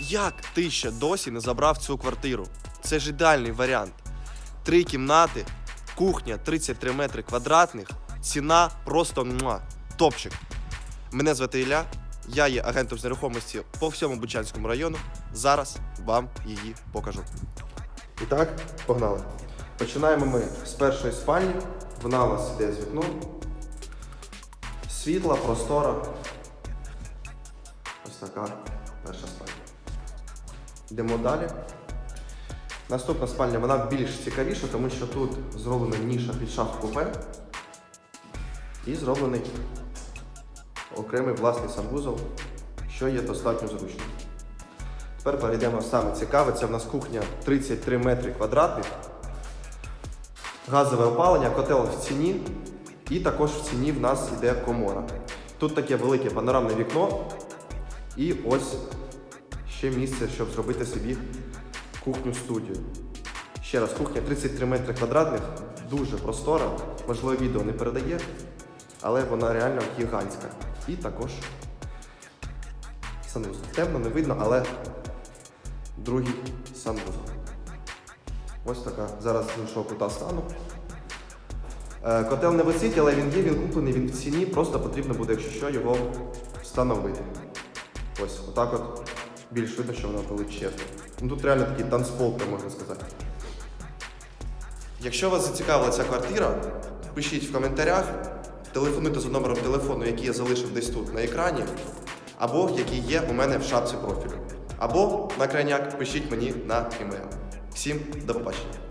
Як ти ще досі не забрав цю квартиру? Це ж ідеальний варіант. Три кімнати, кухня 33 метри квадратних, ціна просто муа, топчик. Мене звати Ілля, я є агентом з нерухомості по всьому Бучанському району. Зараз вам її покажу. І так, погнали. Починаємо ми з першої спальні. Вона у нас йде з вікном. Світла, простора. Ось така перша спальня. Йдемо далі. Наступна спальня вона більш цікавіша, тому що тут зроблена ніша під шаф купе і зроблений окремий власний санвузол, що є достатньо зручним. Тепер перейдемо саме цікаве. Це в нас кухня 33 метри квадратних, газове опалення, котел в ціні, і також в ціні в нас йде комора. Тут таке велике панорамне вікно, і ось ще місце, щоб зробити собі кухню-студію. Ще раз, кухня 33 метри квадратних, дуже простора, можливо, відео не передає, але вона реально гігантська. І також санвузол. Темно, не видно, але другий санвузол. Ось така. Зараз з іншого кута стану. Е, Котел не висить, але він є, він куплений, він в ціні, просто потрібно буде, якщо що, його встановити. Ось, отак от більш видно, що воно величезне. Ну тут реально такий танцпол, можна сказати. Якщо вас зацікавила ця квартира, пишіть в коментарях, телефонуйте за номером телефону, який я залишив десь тут на екрані, або який є у мене в шапці профілю. Або на крайняк пишіть мені на імейл. Всім до побачення.